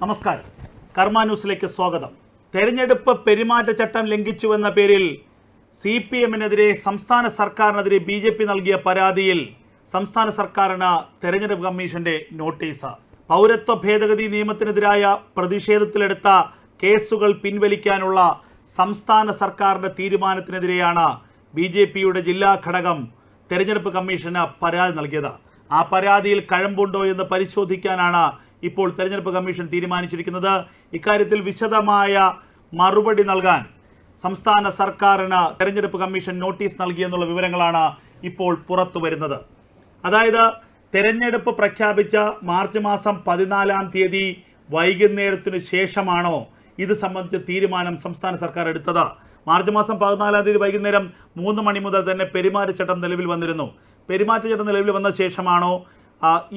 നമസ്കാരം. കർമ്മ ന്യൂസിലേക്ക് സ്വാഗതം. തെരഞ്ഞെടുപ്പ് പെരുമാറ്റച്ചട്ടം ലംഘിച്ചുവെന്ന പേരിൽ സി പി എമ്മിനെതിരെ സംസ്ഥാന സർക്കാരിനെതിരെ ബി ജെ പി നൽകിയ പരാതിയിൽ സംസ്ഥാന സർക്കാരിന് തെരഞ്ഞെടുപ്പ് കമ്മീഷന്റെ നോട്ടീസ്. പൗരത്വ ഭേദഗതി നിയമത്തിനെതിരായ പ്രതിഷേധത്തിലെടുത്ത കേസുകൾ പിൻവലിക്കാനുള്ള സംസ്ഥാന സർക്കാരിന്റെ തീരുമാനത്തിനെതിരെയാണ് ബി ജെ പിയുടെ ജില്ലാ ഘടകം തെരഞ്ഞെടുപ്പ് കമ്മീഷന് പരാതി നൽകിയത്. ആ പരാതിയിൽ കഴമ്പുണ്ടോ എന്ന് പരിശോധിക്കാനാണ് ഇപ്പോൾ തെരഞ്ഞെടുപ്പ് കമ്മീഷൻ തീരുമാനിച്ചിരിക്കുന്നത് ഇക്കാര്യത്തിൽ വിശദമായ മറുപടി നൽകാൻ സംസ്ഥാന സർക്കാരിന് തെരഞ്ഞെടുപ്പ് കമ്മീഷൻ നോട്ടീസ് നൽകിയെന്നുള്ള വിവരങ്ങളാണ് ഇപ്പോൾ പുറത്തു വരുന്നത്. അതായത് തെരഞ്ഞെടുപ്പ് പ്രഖ്യാപിച്ച മാർച്ച് മാസം പതിനാലാം തീയതി വൈകുന്നേരത്തിനു ശേഷമാണോ ഇത് സംബന്ധിച്ച തീരുമാനം സംസ്ഥാന സർക്കാർ എടുത്തത്? മാർച്ച് മാസം പതിനാലാം തീയതി വൈകുന്നേരം മൂന്ന് മണി മുതൽ തന്നെ പെരുമാറ്റച്ചട്ടം നിലവിൽ വന്നിരുന്നു. പെരുമാറ്റച്ചട്ടം നിലവിൽ വന്ന ശേഷമാണോ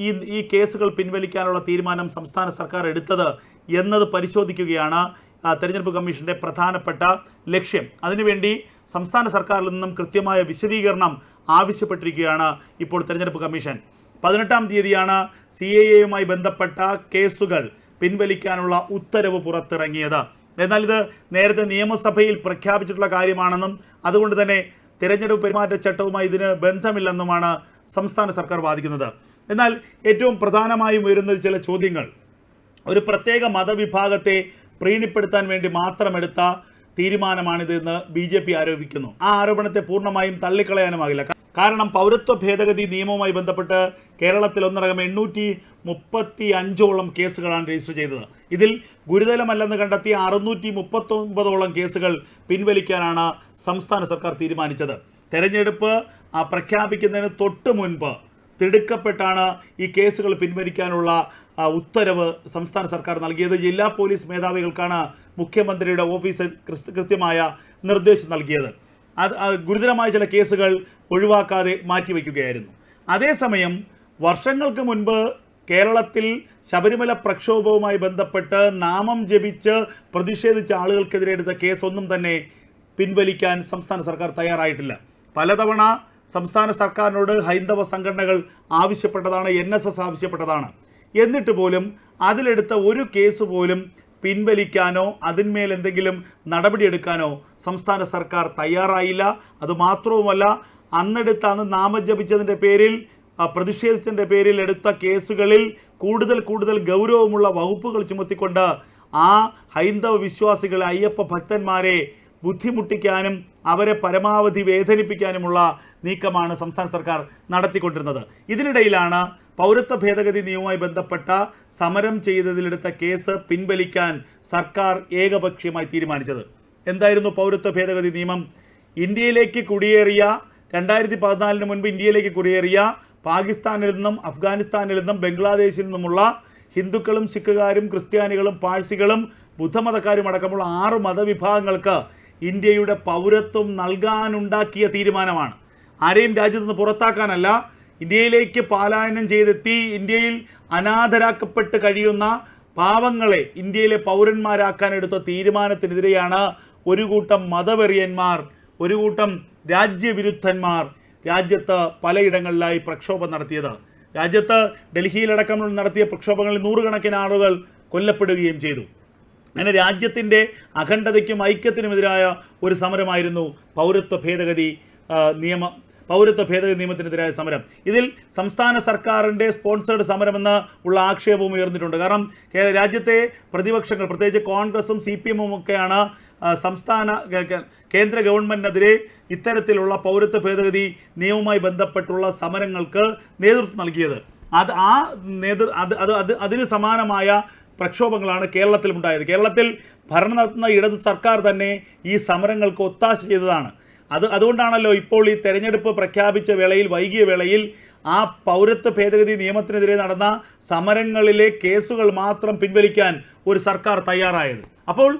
ഈ ഈ കേസുകൾ പിൻവലിക്കാനുള്ള തീരുമാനം സംസ്ഥാന സർക്കാർ എടുത്തത് എന്നത് പരിശോധിക്കുകയാണ് തെരഞ്ഞെടുപ്പ് കമ്മീഷന്റെ പ്രധാനപ്പെട്ട ലക്ഷ്യം. അതിനുവേണ്ടി സംസ്ഥാന സർക്കാരിൽ നിന്നും കൃത്യമായ വിശദീകരണം ആവശ്യപ്പെട്ടിരിക്കുകയാണ് ഇപ്പോൾ തെരഞ്ഞെടുപ്പ് കമ്മീഷൻ. പതിനെട്ടാം തീയതിയാണ് സി എ എയുമായി ബന്ധപ്പെട്ട കേസുകൾ പിൻവലിക്കാനുള്ള ഉത്തരവ് പുറത്തിറങ്ങിയത്. എന്നാൽ ഇത് നേരത്തെ നിയമസഭയിൽ പ്രഖ്യാപിച്ചിട്ടുള്ള കാര്യമാണെന്നും അതുകൊണ്ട് തന്നെ തിരഞ്ഞെടുപ്പ് പെരുമാറ്റച്ചട്ടവുമായി ഇതിന് ബന്ധമില്ലെന്നുമാണ് സംസ്ഥാന സർക്കാർ വാദിക്കുന്നത്. എന്നാൽ ഏറ്റവും പ്രധാനമായും ഉയരുന്നത് ചില ചോദ്യങ്ങൾ. ഒരു പ്രത്യേക മതവിഭാഗത്തെ പ്രീണിപ്പെടുത്താൻ വേണ്ടി മാത്രമെടുത്ത തീരുമാനമാണിതെന്ന് ബി ജെ പി ആരോപിക്കുന്നു. ആ ആരോപണത്തെ പൂർണമായും തള്ളിക്കളയാനുമാകില്ല. കാരണം പൗരത്വ ഭേദഗതി നിയമവുമായി ബന്ധപ്പെട്ട് കേരളത്തിൽ ഒന്നടങ്കം എണ്ണൂറ്റി മുപ്പത്തി അഞ്ചോളം കേസുകളാണ് രജിസ്റ്റർ ചെയ്തത്. ഇതിൽ ഗുരുതരമല്ലെന്ന് കണ്ടെത്തിയ അറുന്നൂറ്റി മുപ്പത്തൊമ്പതോളം കേസുകൾ പിൻവലിക്കാനാണ് സംസ്ഥാന സർക്കാർ തീരുമാനിച്ചത്. തെരഞ്ഞെടുപ്പ് പ്രഖ്യാപിക്കുന്നതിന് തൊട്ട് മുൻപ് തിടുക്കപ്പെട്ടാണ് ഈ കേസുകൾ പിൻവലിക്കാനുള്ള ഉത്തരവ് സംസ്ഥാന സർക്കാർ നൽകിയത്. ജില്ലാ പോലീസ് മേധാവികൾക്കാണ് മുഖ്യമന്ത്രിയുടെ ഓഫീസ് കൃത്യമായ നിർദ്ദേശം നൽകിയത്. അത് ഗുരുതരമായ ചില കേസുകൾ ഒഴിവാക്കാതെ മാറ്റിവെക്കുകയായിരുന്നു. അതേസമയം വർഷങ്ങൾക്ക് മുൻപ് കേരളത്തിൽ ശബരിമല പ്രക്ഷോഭവുമായി ബന്ധപ്പെട്ട് നാമം ജപിച്ച് പ്രതിഷേധിച്ച ആളുകൾക്കെതിരെ എടുത്ത കേസൊന്നും തന്നെ പിൻവലിക്കാൻ സംസ്ഥാന സർക്കാർ തയ്യാറായിട്ടില്ല. പലതവണ സംസ്ഥാന സർക്കാരിനോട് ഹൈന്ദവ സംഘടനകൾ ആവശ്യപ്പെട്ടതാണ് എൻ ആവശ്യപ്പെട്ടതാണ്. എന്നിട്ട് പോലും അതിലെടുത്ത ഒരു കേസ് പോലും പിൻവലിക്കാനോ അതിന്മേൽ എന്തെങ്കിലും നടപടിയെടുക്കാനോ സംസ്ഥാന സർക്കാർ തയ്യാറായില്ല. അതുമാത്രവുമല്ല അന്നെടുത്ത അന്ന് നാമജപിച്ചതിന്റെ പേരിൽ പ്രതിഷേധിച്ചതിന്റെ പേരിൽ എടുത്ത കേസുകളിൽ കൂടുതൽ കൂടുതൽ ഗൗരവമുള്ള വകുപ്പുകൾ ചുമത്തിക്കൊണ്ട് ആ ഹൈന്ദവ വിശ്വാസികളെ അയ്യപ്പ ഭക്തന്മാരെ ബുദ്ധിമുട്ടിക്കാനും അവരെ പരമാവധി വേദനിപ്പിക്കാനുമുള്ള നീക്കമാണ് സംസ്ഥാന സർക്കാർ നടത്തിക്കൊണ്ടിരുന്നത്. ഇതിനിടയിലാണ് പൗരത്വ ഭേദഗതി നിയമവുമായി ബന്ധപ്പെട്ട സമരം ചെയ്തതിലെടുത്ത കേസ് പിൻവലിക്കാൻ സർക്കാർ ഏകപക്ഷീയമായി തീരുമാനിച്ചത്. എന്തായിരുന്നു പൗരത്വ ഭേദഗതി നിയമം? ഇന്ത്യയിലേക്ക് കുടിയേറിയ രണ്ടായിരത്തി പതിനാലിന് മുൻപ് ഇന്ത്യയിലേക്ക് കുടിയേറിയ പാകിസ്ഥാനിൽ നിന്നും അഫ്ഗാനിസ്ഥാനിൽ നിന്നും ബംഗ്ലാദേശിൽ നിന്നുമുള്ള ഹിന്ദുക്കളും സിഖുകാരും ക്രിസ്ത്യാനികളും പാഴ്സികളും ബുദ്ധമതക്കാരും അടക്കമുള്ള ആറ് മതവിഭാഗങ്ങൾക്ക് ഇന്ത്യയുടെ പൗരത്വം നൽകാനുണ്ടാക്കിയ തീരുമാനമാണ്. ആരെയും രാജ്യത്ത് നിന്ന് പുറത്താക്കാനല്ല ഇന്ത്യയിലേക്ക് പാലായനം ചെയ്തെത്തി ഇന്ത്യയിൽ അനാഥരാക്കപ്പെട്ട് കഴിയുന്ന പാവങ്ങളെ ഇന്ത്യയിലെ പൗരന്മാരാക്കാൻ എടുത്ത തീരുമാനത്തിനെതിരെയാണ് ഒരു കൂട്ടം മതവെറിയന്മാർ ഒരു കൂട്ടം രാജ്യവിരുദ്ധന്മാർ രാജ്യത്ത് പലയിടങ്ങളിലായി പ്രക്ഷോഭം നടത്തിയത്. രാജ്യത്ത് ഡൽഹിയിലടക്കം നടത്തിയ പ്രക്ഷോഭങ്ങളിൽ നൂറുകണക്കിന് ആളുകൾ കൊല്ലപ്പെടുകയും ചെയ്തു. അങ്ങനെ രാജ്യത്തിന്റെ അഖണ്ഡതയ്ക്കും ഐക്യത്തിനുമെതിരായ ഒരു സമരമായിരുന്നു പൗരത്വ ഭേദഗതി നിയമ പൗരത്വ ഭേദഗതി നിയമത്തിനെതിരായ സമരം. ഇതിൽ സംസ്ഥാന സർക്കാരിന്റെ സ്പോൺസേഡ് സമരമെന്ന് ഉള്ള ആക്ഷേപവും ഉയർന്നിട്ടുണ്ട്. കാരണം കേരള രാജ്യത്തെ പ്രതിപക്ഷങ്ങൾ പ്രത്യേകിച്ച് കോൺഗ്രസും സി പി എമ്മും ഒക്കെയാണ് സംസ്ഥാന കേന്ദ്ര ഗവൺമെന്റിനെതിരെ ഇത്തരത്തിലുള്ള പൗരത്വ ഭേദഗതി നിയമവുമായി ബന്ധപ്പെട്ടുള്ള സമരങ്ങൾക്ക് നേതൃത്വം നൽകിയത്. അത് ആ നേതൃ അത് അത് അത് അതിന് സമാനമായ പ്രക്ഷോഭങ്ങളാണ് കേരളത്തിലും ഉണ്ടായത് കേരളത്തിൽ ഭരണം നടത്തുന്ന ഇടത് സർക്കാർ തന്നെ ഈ സമരങ്ങൾക്ക് ഒത്താശ ചെയ്തതാണ്. അത് അതുകൊണ്ടാണല്ലോ ഇപ്പോൾ ഈ തെരഞ്ഞെടുപ്പ് പ്രഖ്യാപിച്ച വേളയിൽ വൈകിയ വേളയിൽ ആ പൗരത്വ ഭേദഗതി നിയമത്തിനെതിരെ നടന്ന സമരങ്ങളിലെ കേസുകൾ മാത്രം പിൻവലിക്കാൻ ഒരു സർക്കാർ തയ്യാറായത്. അപ്പോൾ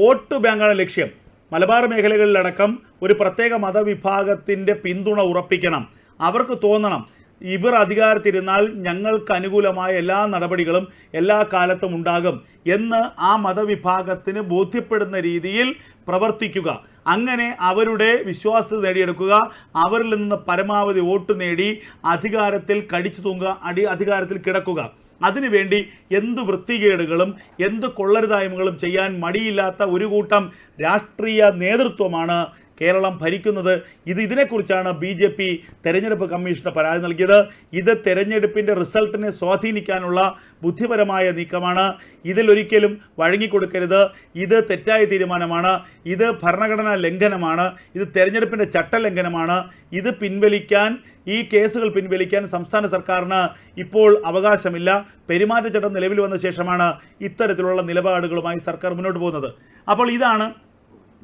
വോട്ട് ബാങ്കാണ് ലക്ഷ്യം. മലബാർ മേഖലകളിലടക്കം ഒരു പ്രത്യേക മതവിഭാഗത്തിന്റെ പിന്തുണ ഉറപ്പിക്കണം. അവർക്ക് തോന്നണം. ഇവർ അധികാരത്തിരുന്നാൽ ഞങ്ങൾക്ക് അനുകൂലമായ എല്ലാ നടപടികളും എല്ലാ കാലത്തും ഉണ്ടാകും എന്ന് ആ മതവിഭാഗത്തിന് ബോധ്യപ്പെടുന്ന രീതിയിൽ പ്രവർത്തിക്കുക. അങ്ങനെ അവരുടെ വിശ്വാസത നേടിയെടുക്കുക. അവരിൽ നിന്ന് പരമാവധി വോട്ട് നേടി അധികാരത്തിൽ കടിച്ചു തൂങ്ങുക അടി അധികാരത്തിൽ കിടക്കുക. അതിനുവേണ്ടി എന്ത് വൃത്തികേടുകളും എന്ത് കൊള്ളരുതായ്മകളും ചെയ്യാൻ മടിയില്ലാത്ത ഒരു കൂട്ടം രാഷ്ട്രീയ നേതൃത്വമാണ് കേരളം ഭരിക്കുന്നത്. ഇത് ഇതിനെക്കുറിച്ചാണ് ബി ജെ പി തെരഞ്ഞെടുപ്പ് കമ്മീഷന് പരാതി നൽകിയത്. ഇത് തെരഞ്ഞെടുപ്പിന്റെ റിസൾട്ടിനെ സ്വാധീനിക്കാനുള്ള ബുദ്ധിപരമായ നീക്കമാണ്. ഇതിലൊരിക്കലും വഴങ്ങിക്കൊടുക്കരുത്. ഇത് തെറ്റായ തീരുമാനമാണ്. ഇത് ഭരണഘടനാ ലംഘനമാണ്. ഇത് തെരഞ്ഞെടുപ്പിന്റെ ചട്ടലംഘനമാണ് ഇത് പിൻവലിക്കാൻ ഈ കേസുകൾ പിൻവലിക്കാൻ സംസ്ഥാന സർക്കാരിന് ഇപ്പോൾ അവകാശമില്ല. പെരുമാറ്റച്ചട്ടം നിലവിൽ വന്ന ശേഷമാണ് ഇത്തരത്തിലുള്ള നിലപാടുകളുമായി സർക്കാർ മുന്നോട്ട് പോകുന്നത്. അപ്പോൾ ഇതാണ്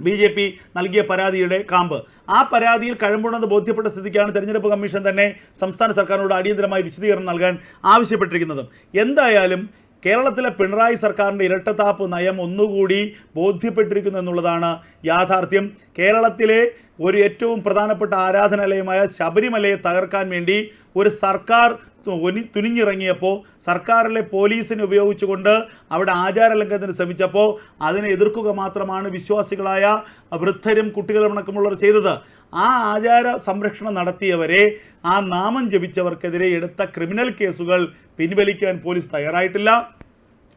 ബി ജെ പി നൽകിയ പരാതിയുടെ കാമ്പ്. ആ പരാതിയിൽ കഴമ്പുണ്ടെന്ന് ബോധ്യപ്പെട്ട സ്ഥിതിക്കാണ് തെരഞ്ഞെടുപ്പ് കമ്മീഷൻ തന്നെ സംസ്ഥാന സർക്കാരിനോട് അടിയന്തരമായി വിശദീകരണം നൽകാൻ ആവശ്യപ്പെട്ടിരിക്കുന്നത്. എന്തായാലും കേരളത്തിലെ പിണറായി സർക്കാരിന്റെ ഇരട്ടത്താപ്പ് നയം ഒന്നുകൂടി ബോധ്യപ്പെട്ടിരിക്കുന്നു എന്നുള്ളതാണ് യാഥാർത്ഥ്യം. കേരളത്തിലെ ഒരു ഏറ്റവും പ്രധാനപ്പെട്ട ആരാധനാലയമായ ശബരിമലയെ തകർക്കാൻ വേണ്ടി ഒരു സർക്കാർ തുനിഞ്ഞിറങ്ങിയപ്പോൾ സർക്കാരിലെ പോലീസിനെ ഉപയോഗിച്ചുകൊണ്ട് അവിടെ ആചാരലംഘനത്തിന് ശ്രമിച്ചപ്പോൾ അതിനെ എതിർക്കുക മാത്രമാണ് വിശ്വാസികളായ വൃദ്ധരും കുട്ടികളും അടക്കമുള്ളവർ ചെയ്തത്. ആ ആചാര സംരക്ഷണം നടത്തിയവരെ ആ നാമം ജപിച്ചവർക്കെതിരെ എടുത്ത ക്രിമിനൽ കേസുകൾ പിൻവലിക്കാൻ പോലീസ് തയ്യാറായിട്ടില്ല.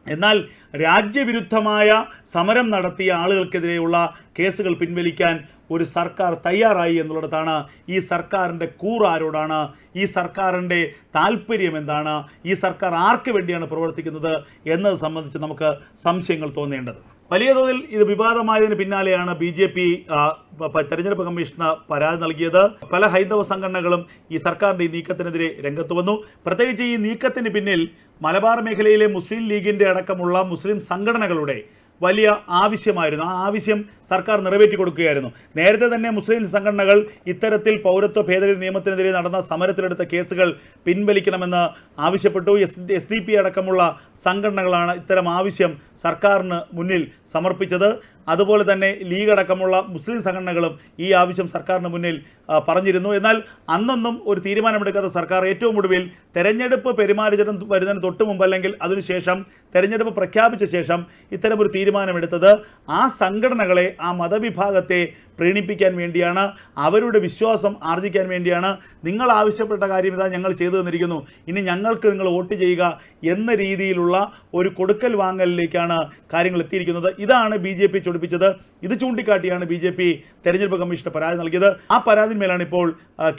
എന്നാൽ രാജ്യവിരുദ്ധമായ സമരം നടത്തിയ ആളുകൾക്കെതിരെയുള്ള കേസുകൾ പിൻവലിക്കാൻ ഒരു സർക്കാർ തയ്യാറായി എന്നുള്ളതാണ് ഈ സർക്കാരിന്റെ കൂറാരോടാണ് ഈ സർക്കാരിന്റെ താല്പര്യം എന്താണ്? ഈ സർക്കാർ ആർക്ക് വേണ്ടിയാണ് പ്രവർത്തിക്കുന്നത് എന്നത് സംബന്ധിച്ച് നമുക്ക് സംശയങ്ങൾ തോന്നേണ്ടത്. വലിയ തോതിൽ ഇത് വിവാദമായതിന് പിന്നാലെയാണ് ബി ജെ പി തെരഞ്ഞെടുപ്പ് കമ്മീഷന് പരാതി നൽകിയത്. പല ഹൈന്ദവ സംഘടനകളും ഈ സർക്കാരിന്റെ ഈ നീക്കത്തിനെതിരെ രംഗത്ത് വന്നു. പ്രത്യേകിച്ച് ഈ നീക്കത്തിന് പിന്നിൽ മലബാർ മേഖലയിലെ മുസ്ലിം ലീഗിന്റെ അടക്കമുള്ള മുസ്ലിം സംഘടനകളുടെ വലിയ ആവശ്യമായിരുന്നു. ആ ആവശ്യം സർക്കാർ നിറവേറ്റി കൊടുക്കുകയായിരുന്നു. നേരത്തെ തന്നെ മുസ്ലിം സംഘടനകൾ ഇത്തരത്തിൽ പൗരത്വ ഭേദഗതി നിയമത്തിനെതിരെ നടന്ന സമരത്തിലെടുത്ത കേസുകൾ പിൻവലിക്കണമെന്ന് ആവശ്യപ്പെട്ടു. എസ് എസ് ഡി പി അടക്കമുള്ള സംഘടനകളാണ് ഇത്തരം ആവശ്യം സർക്കാരിന് മുന്നിൽ സമർപ്പിച്ചത്. അതുപോലെ തന്നെ ലീഗ് അടക്കമുള്ള മുസ്ലിം സംഘടനകളും ഈ ആവശ്യം സർക്കാരിന് മുന്നിൽ പറഞ്ഞിരുന്നു. എന്നാൽ അന്നൊന്നും ഒരു തീരുമാനമെടുക്കാത്ത സർക്കാർ ഏറ്റവും ഒടുവിൽ തെരഞ്ഞെടുപ്പ് പെരുമാറിച്ചിടം വരുന്നതിന് തൊട്ട് മുമ്പ് അല്ലെങ്കിൽ അതിനുശേഷം തെരഞ്ഞെടുപ്പ് പ്രഖ്യാപിച്ച ശേഷം ഇത്തരമൊരു തീരുമാനമെടുത്തത് ആ സംഘടനകളെ ആ മതവിഭാഗത്തെ പ്രീണിപ്പിക്കാൻ വേണ്ടിയാണ് അവരുടെ വിശ്വാസം ആർജിക്കാൻ വേണ്ടിയാണ് നിങ്ങൾ ആവശ്യപ്പെട്ട കാര്യം ഇതാ ഞങ്ങൾ ചെയ്തു തന്നിരിക്കുന്നു. ഇനി ഞങ്ങൾക്ക് നിങ്ങൾ വോട്ട് ചെയ്യുക എന്ന രീതിയിലുള്ള ഒരു കൊടുക്കൽ വാങ്ങലിലേക്കാണ് കാര്യങ്ങൾ എത്തിയിരിക്കുന്നത്. ഇതാണ് ബി ജെ പി ചൊടിപ്പിച്ചത്. ഇത് ചൂണ്ടിക്കാട്ടിയാണ് ബി ജെ പി തെരഞ്ഞെടുപ്പ് കമ്മീഷന് പരാതി നൽകിയത്. ആ പരാതിന്മേലാണ് ഇപ്പോൾ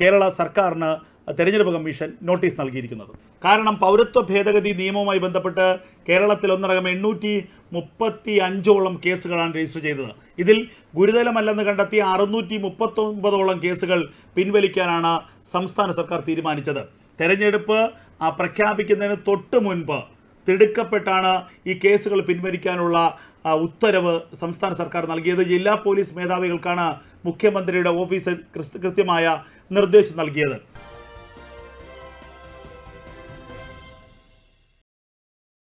കേരള സർക്കാരിന് തെരഞ്ഞെടുപ്പ് കമ്മീഷൻ നോട്ടീസ് നൽകിയിരിക്കുന്നത്. കാരണം പൗരത്വ ഭേദഗതി നിയമവുമായി ബന്ധപ്പെട്ട് കേരളത്തിൽ ഒന്നടങ്കം എണ്ണൂറ്റി മുപ്പത്തി അഞ്ചോളം കേസുകളാണ് രജിസ്റ്റർ ചെയ്തത്. ഇതിൽ ഗുരുതരമല്ലെന്ന് കണ്ടെത്തി അറുന്നൂറ്റി മുപ്പത്തൊമ്പതോളം കേസുകൾ പിൻവലിക്കാനാണ് സംസ്ഥാന സർക്കാർ തീരുമാനിച്ചത്. തെരഞ്ഞെടുപ്പ് പ്രഖ്യാപിക്കുന്നതിന് തൊട്ട് മുൻപ് തിടുക്കപ്പെട്ടാണ് ഈ കേസുകൾ പിൻവലിക്കാനുള്ള ഉത്തരവ് സംസ്ഥാന സർക്കാർ നൽകിയത്. ജില്ലാ പോലീസ് മേധാവികൾക്കാണ് മുഖ്യമന്ത്രിയുടെ ഓഫീസ് കൃത്യമായ നിർദ്ദേശം നൽകിയത്.